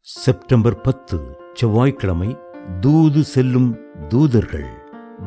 September பத்து செவ்வாய்க்கிழமை தூது செல்லும் தூதர்கள்.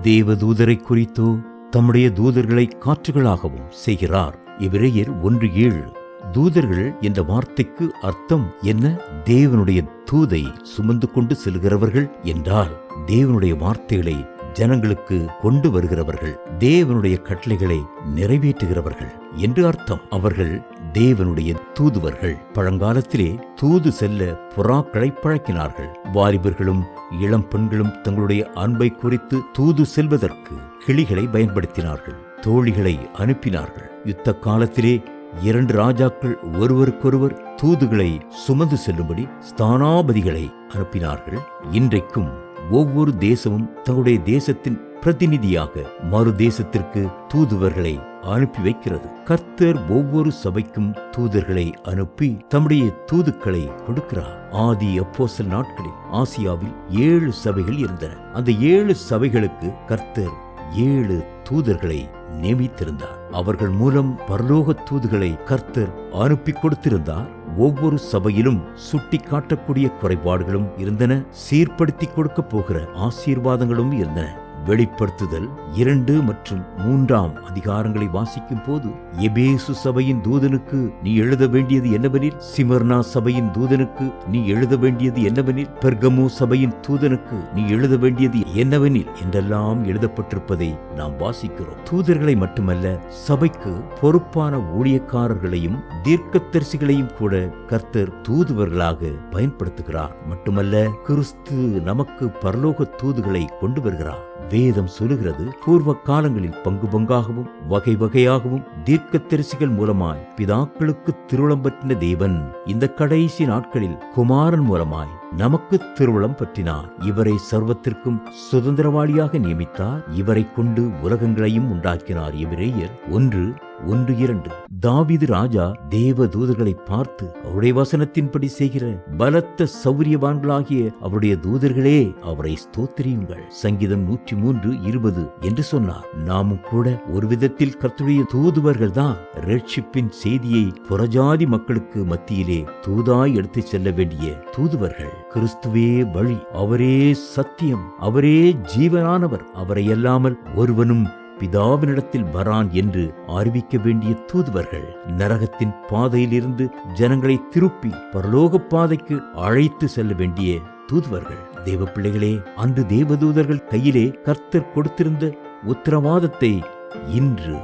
தேவ தூதரை குறித்தோ தம்முடைய தூதர்களை காற்றுகளாகவும் செய்கிறார். இவ்விரையர் ஒன்று ஏழு. தூதர்கள் என்ற வார்த்தைக்கு அர்த்தம் என்ன? தேவனுடைய தூதை சுமந்து கொண்டு செல்கிறவர்கள் என்றால் தேவனுடைய வார்த்தைகளை ஜனங்களுக்கு கொண்டு வருகிறவர்கள் தேவனுடைய கட்டளைகளை நிறைவேற்றுகிறவர்கள் என்று அர்த்தம். அவர்கள் தேவனுடைய தூதுவர்கள். பழங்காலத்திலே தூது செல்ல புறாக்களை பழக்கினார்கள். வாலிபர்களும் இளம் பெண்களும் தங்களுடைய அன்பை குறித்து தூது செல்வதற்கு கிளிகளை பயன்படுத்தினார்கள். தோழிகளை அனுப்பினார்கள். யுத்த காலத்திலே இரண்டு ராஜாக்கள் ஒருவருக்கொருவர் தூதுகளை சுமந்து செல்லும்படி ஸ்தானாபதிகளை அனுப்பினார்கள். இன்றைக்கும் ஒவ்வொரு தேசமும் தங்களுடைய தேசத்தின் பிரதிநிதியாக மறு தேசத்திற்கு தூதுவர்களை அனுப்பி வைக்கிறது. கர்த்தர் ஒவ்வொரு சபைக்கும் தூதர்களை அனுப்பி தம்முடைய தூதுக்களை கொடுக்கிறார். ஆதி அப்போசல் நாட்களில் ஆசியாவில் ஏழு சபைகள் இருந்தன. அந்த ஏழு சபைகளுக்கு கர்த்தர் ஏழு தூதர்களை நியமித்திருந்தார். அவர்கள் மூலம் பரலோக தூதுகளை கர்த்தர் அனுப்பி கொடுத்திருந்தார். ஒவ்வொரு சபையிலும் சுட்டி காட்டக்கூடிய குறைபாடுகளும் இருந்தன சீர்படுத்தி கொடுக்க போகிற ஆசீர்வாதங்களும் இருந்தன. வெளிப்படுத்துதல் இரண்டு மற்றும் மூன்றாம் அதிகாரங்களை வாசிக்கும் போது எபேசு சபையின் தூதனுக்கு நீ எழுத வேண்டியது என்னவெனில் சிமர்னா சபையின் தூதனுக்கு நீ எழுத வேண்டியது என்னவெனில் பெர்கமு சபையின் தூதனுக்கு நீ எழுத வேண்டியது என்னவெனில் என்றெல்லாம் எழுதப்பட்டிருப்பதை நாம் வாசிக்கிறோம். தூதர்களை மட்டுமல்ல சபைக்கு பொறுப்பான ஊழியக்காரர்களையும் தீர்க்கத்தரிசிகளையும் கூட கர்த்தர் தூதுவர்களாக பயன்படுத்துகிறார். மட்டுமல்ல கிறிஸ்து நமக்கு பரலோக தூதுகளை கொண்டு வருகிறார். வேதம் சொல்லுகிறது பூர்வ காலங்களில் பங்கு பங்காகவும் வகை வகையாகவும் தீர்க்க தரிசிகள் மூலமாய் பிதாக்களுக்கு திருவுளம் பற்றின தேவன் இந்த கடைசி நாட்களில் குமாரன் மூலமாய் நமக்கு திருவுளம் பற்றினார். இவரை சர்வத்திற்கும் சுதந்திரவாளியாக நியமித்தார். இவரை கொண்டு உலகங்களையும் உண்டாக்கினார். இவரேயர் ஒன்று ஒன்று இரண்டு. தாவிது ராஜா தேவ தூதர்களை பார்த்து அவருடைய வசனத்தின்படி செய்கிற பலத்த சௌரியவான்களாகிய அவருடைய தூதர்களே அவரை ஸ்தோத்திரியுங்கள். சங்கீதம் நூற்றி மூன்று இருபது என்று சொன்னார். நாமும் கூட ஒரு விதத்தில் கர்த்தருடைய தூதுவர்கள் தான் ரட்சிப்பின் செய்தியை புறஜாதி மக்களுக்கு மத்தியிலே தூதாய் எடுத்து செல்ல வேண்டிய தூதுவர்கள். கிறிஸ்துவே வழி அவரே சத்தியம் அவரே ஜீவனானவர். அவரை அல்லாமல் ஒருவனும் பிதாவினிடத்தில் வரான் என்று அறிவிக்க வேண்டிய தூதுவர்கள் நரகத்தின் பாதையிலிருந்து ஜனங்களை திருப்பி பரலோக பாதைக்கு அழைத்து செல்ல வேண்டிய தூதுவர்கள். தேவ பிள்ளைகளே அன்று தேவதூதர்கள் கையிலே கர்த்தர் கொடுத்திருந்த உத்தரவாதத்தை இன்று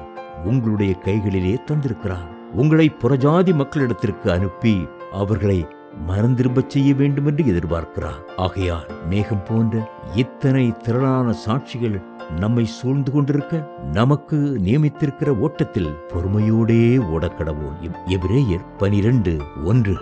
உங்களுடைய கைகளிலே தந்திருக்கிறார். உங்களை புறஜாதி மக்களிடத்திற்கு அனுப்பி அவர்களை மறந்திரும்பச் செய்ய வேண்டும் என்று எதிர்பார்க்கிறார். ஆகையால் மேகம் போன்ற இத்தனை திரளான சாட்சிகள் நம்மை சூழ்ந்து கொண்டிருக்க நமக்கு நியமித்திருக்கிற ஓட்டத்தில் பொறுமையோடே ஓடக்கடவோம். எபிரேயர் பனிரெண்டு ஒன்று.